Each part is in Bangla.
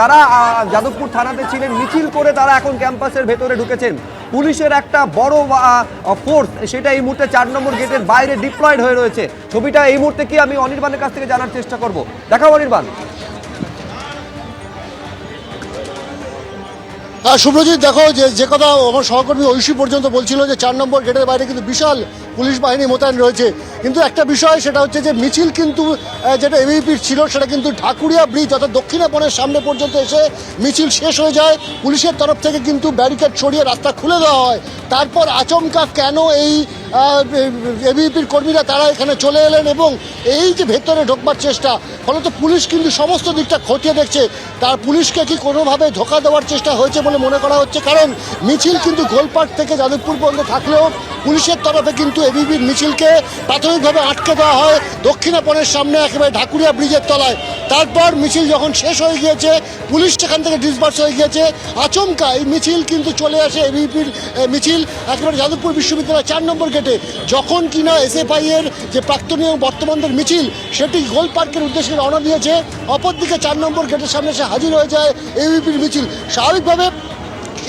যারা যাদবপুর থানাতে ছিলেন, মিছিল করে তারা এখন ক্যাম্পাসের ভেতরে ঢুকেছেন। পুলিশের একটা বড় ফোর্স সেটা এই মুহূর্তে চার নম্বর গেটের বাইরে ডিপ্লয়েড হয়ে রয়েছে। ছবিটা এই মুহূর্তে কি আমি অনির্বাণের কাছ থেকে জানার চেষ্টা করব? দেখাও অনির্বাণ। হ্যাঁ শুভ্রজিৎ দেখো যে যে কথা আমার সহকর্মী ঐশী পর্যন্ত বলছিল যে চার নম্বর গেটের বাইরে কিন্তু বিশাল পুলিশ বাহিনী মোতায়েন রয়েছে। কিন্তু একটা বিষয়, সেটা হচ্ছে যে মিছিল কিন্তু যেটা এবিপির ছিল, সেটা কিন্তু ঢাকুরিয়া ব্রিজ অর্থাৎ দক্ষিণাপনের সামনে পর্যন্ত এসে মিছিল শেষ হয়ে যায়। পুলিশের তরফ থেকে কিন্তু ব্যারিকেড ছড়িয়ে রাস্তা খুলে দেওয়া হয়। তারপর আচমকা কেন এই এবিপির কর্মীরা তারা এখানে চলে এলেন এবং এই যে ভেতরে ঢোকবার চেষ্টা, ফলত পুলিশ কিন্তু সমস্ত দিকটা খতিয়ে দেখছে। তার পুলিশকে কি কোনোভাবে ধোকা দেওয়ার চেষ্টা হয়েছে বলে মনে করা হচ্ছে? কারণ মিছিল কিন্তু গোলপাট থেকে যাদবপুর পর্যন্ত থাকলেও পুলিশের তরফে কিন্তু এবিপির মিছিলকে প্রাথমিকভাবে আটকে দেওয়া হয়। দক্ষিণাপনের সামনে একেবারে ঢাকুরিয়া ব্রিজের তলায়। তারপর মিছিল যখন শেষ হয়ে গিয়েছে, পুলিশ সেখান থেকে ডিসবার্স হয়ে গিয়েছে। আচমকা এই মিছিল কিন্তু চলে আসে এবিপির মিছিল, একেবারে যাদবপুর বিশ্ববিদ্যালয় চার নম্বর গেটে। যখন কিনা এসএফআই এর যে প্রাক্তনীয় এবং বর্তমানদের মিছিল, সেটি গোল পার্কের উদ্দেশ্যে রওনা দিয়েছে। অপরদিকে চার নম্বর গেটের সামনে এসে হাজির হয়ে যায় এবিপির মিছিল। স্বাভাবিকভাবে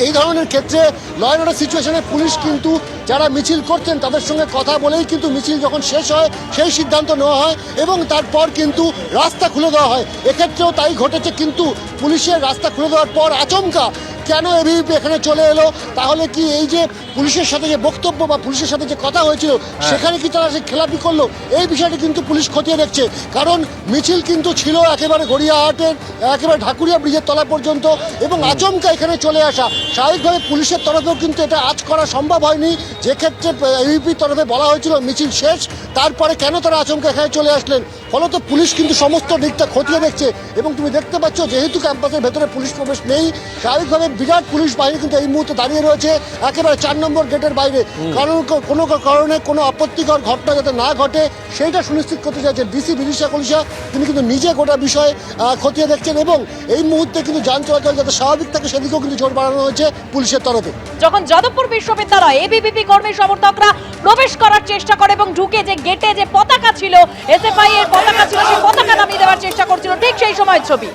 এই ধরনের ক্ষেত্রে ল অ্যান্ড অর্ডার সিচুয়েশনে পুলিশ কিন্তু যারা মিছিল করছেন তাদের সঙ্গে কথা বলেই কিন্তু মিছিল যখন শেষ হয়, সেই সিদ্ধান্ত নেওয়া হয় এবং তারপর কিন্তু রাস্তা খুলে দেওয়া হয়। এক্ষেত্রেও তাই ঘটেছে, কিন্তু পুলিশের রাস্তা খুলে দেওয়ার পর আচমকা কেন এবিপি এখানে চলে এলো? তাহলে কি এই যে পুলিশের সাথে যে বক্তব্য বা পুলিশের সাথে যে কথা হয়েছিল সেখানে কি তারা সে খেলাপি করল? এই বিষয়টি কিন্তু পুলিশ খতিয়ে দেখছে। কারণ মিছিল কিন্তু ছিল একেবারে গড়িয়াহাটের একেবারে ঢাকুরিয়া ব্রিজের তলা পর্যন্ত এবং আচমকা এখানে চলে আসা। স্বাভাবিকভাবে পুলিশের তরফেও কিন্তু এটা আজ করা সম্ভব হয়নি। যে ক্ষেত্রে ইউপির তরফে বলা হয়েছিল মিছিল শেষ তারপরে কেন তারা আচমকা এখানে চলে আসলেন? ফলত পুলিশ কিন্তু সমস্ত দিকটা খতিয়ে দেখছে। এবং তুমি দেখতে পাচ্ছ যেহেতু ক্যাম্পাসের ভেতরে পুলিশ প্রবেশ নেই স্বাভাবিকভাবে বিরাট পুলিশ বাহিনী কিন্তু এই মুহূর্তে দাঁড়িয়ে রয়েছে একেবারে চার নম্বর গেটের বাইরে। কারণ কোনো কারণে কোনো আপত্তিকর ঘটনা যাতে না ঘটে সেইটা সুনিশ্চিত করতে চাইছেন ডিসি বিদিশা কলিশা তিনি কিন্তু নিজে গোটা বিষয়ে আহ, খতিয়ে দেখছেন এবং এই মুহূর্তে কিন্তু যান চলাচল যাতে স্বাভাবিক থাকে সেদিকেও কিন্তু জোর বাড়ানো হয়েছে পুলিশের তরফে। যখন যাদবপুর বিশ্ববিদ্যালয় এবিভিপি কর্মী সমর্থকরা প্রবেশ করার চেষ্টা করে এবং ঢুকে যে গেটে যে পতাকা ছিল এসএফআই এর পতাকা ছিল সেই পতাকা নামিয়ে দেওয়ার চেষ্টা করছিল ঠিক সেই সময়ের ছবি।